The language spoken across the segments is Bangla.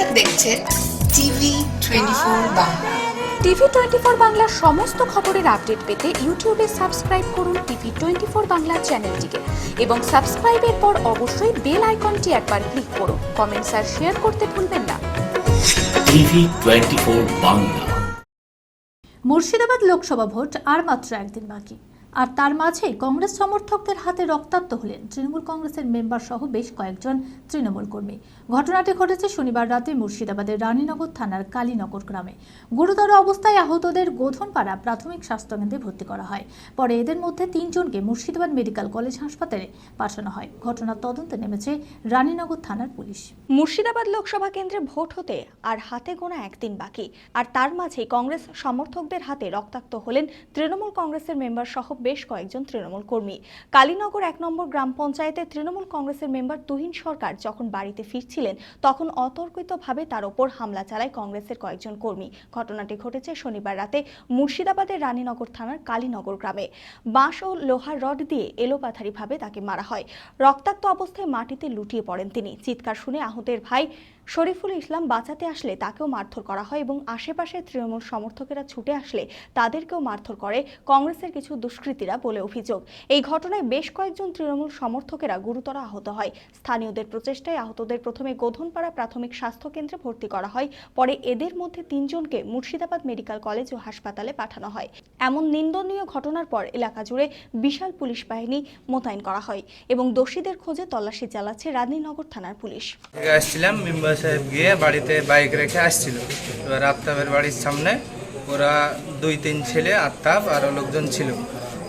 আপনারা দেখছেন TV twenty four Bangla. TV twenty four বাংলার সমস্ত খবরের আপডেট পেতে ইউটিউবে সাবস্ক্রাইব করুন টিভি টোয়েন্টি ফোর বাংলা চ্যানেলটিকে এবং সাবস্ক্রাইবের পর অবশ্যই বেল আইকনটি একবার ক্লিক করুন। কমেন্টস আর শেয়ার করতে ভুলবেন না। TV twenty four Bangla. Murshidabad Lok Sabha vote আর মাত্র একদিন বাকি। আর তার মাঝেই কংগ্রেস সমর্থকদের হাতে রক্তাক্ত হলেন তৃণমূল কংগ্রেসের মেম্বার সহ বেশ কয়েকজন তৃণমূল কর্মী। ঘটনাটি ঘটেছে শনিবার রাতে মুর্শিদাবাদের রানীনগর থানার কালীনগর গ্রামে। গুরুতর অবস্থায় আহতদের গোধনপাড়া প্রাথমিক স্বাস্থ্যকেন্দ্রে ভর্তি করা হয়। পরে এদের মধ্যে তিনজনকে মুর্শিদাবাদ মেডিকেল কলেজ হাসপাতালে পাঠানো হয়। ঘটনার তদন্তে নেমেছে রানীনগর থানার পুলিশ। মুর্শিদাবাদ লোকসভা কেন্দ্রে ভোট হতে আর হাতে গোনা একদিন বাকি। আর তার মাঝেই কংগ্রেস সমর্থকদের হাতে রক্তাক্ত হলেন তৃণমূল কংগ্রেসের মেম্বার সহ বেশ কয়েকজন তৃণমূল কর্মী। কালীনগর এক নম্বর গ্রাম পঞ্চায়েতে তৃণমূল কংগ্রেসের মেম্বার তুহিন সরকার যখন বাড়িতে ফিরছিলেন, তখন অতর্কিতভাবে তার ওপর হামলা চালায় কংগ্রেসের কয়েকজন কর্মী। ঘটনাটি ঘটেছে শনিবার রাতে মুর্শিদাবাদের রানীনগর থানার কালীনগর গ্রামে। বাঁশ ও লোহার রড দিয়ে এলোপাথারিভাবে তাকে মারা হয়। রক্তাক্ত অবস্থায় মাটিতে লুটিয়ে পড়েন তিনি। চিৎকার শুনে আহতের ভাই শরীফুল ইসলাম বাঁচাতে আসলে তাকেও মারধর করা হয় এবং আশেপাশের তৃণমূল সমর্থকেরা ছুটে আসলে তাদেরকেও মারধর করে কংগ্রেসের কিছু দুষ্কৃতীরা বলে অভিযোগ। এই ঘটনায় বেশ কয়েকজন তৃণমূল সমর্থকেরা গুরুতর আহত হয়। স্থানীয়দের প্রচেষ্টায় আহতদের প্রথমে গোধনপাড়া প্রাথমিক স্বাস্থ্য কেন্দ্রে ভর্তি করা হয়, পরে এদের মধ্যে তিনজনকে মুর্শিদাবাদ মেডিকেল কলেজ ও হাসপাতালে পাঠানো হয়। এমন নিন্দনীয় ঘটনার পর এলাকা জুড়ে বিশাল পুলিশ বাহিনী মোতায়েন করা হয় এবং দোষীদের খোঁজে তল্লাশি চালাচ্ছে রানীনগর থানার পুলিশ। আসছিলাম, মেম্বার সাহেব গিয়ে বাড়িতে বাইক রেখে আসছিল। এবার আফতাবের বাড়ির সামনে ওরা দুই, তিন ছেলে, আফতাব আরও লোকজন ছিল।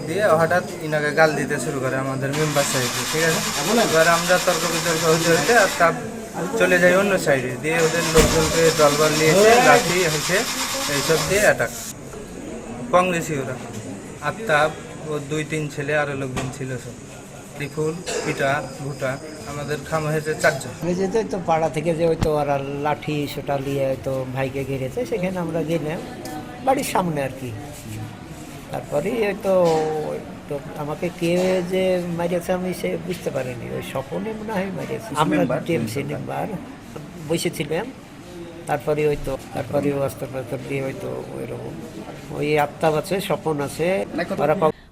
দিয়ে হঠাৎ ইনাকে গাল দিতে শুরু করে আমাদের মেম্বার সাহেবকে ঠিক আছে? এবার আমরা তর্ক বিতর্ক হতে হতে আফতাব চলে যাই অন্য সাইডে দিয়ে ওদের লোকজনকে দলবল নিয়ে এসে লাঠি হয়েছে, এইসব দিয়ে অ্যাটাক কংগ্রেসই ওরা। আফতাব ও দুই, তিন ছেলে আরও লোকজন ছিল সব। ত্রিফুল পিটা ভুটা আমাদের খাম হয়েছে চারজন। আমি যেতে তো পাড়া থেকে যে হয়তো ওরা লাঠি সেটা নিয়ে হয়তো ভাইকে ঘিরেছে সেখানে আমরা গেলাম বাড়ির সামনে আর কি। তারপরেই হয়তো তো আমাকে কে যে মারিয়েছে আমি সে বুঝতে পারিনি। ওই স্বপনে মনে হয় মারিয়েছে। আমরা টিএমসি মেম্বার বসেছিলাম। তারপরে হয়তো তারপরে অস্ত্র দিয়ে হয়তো ওইরকম ওই আত্মাব আছে স্বপন আছে ওরা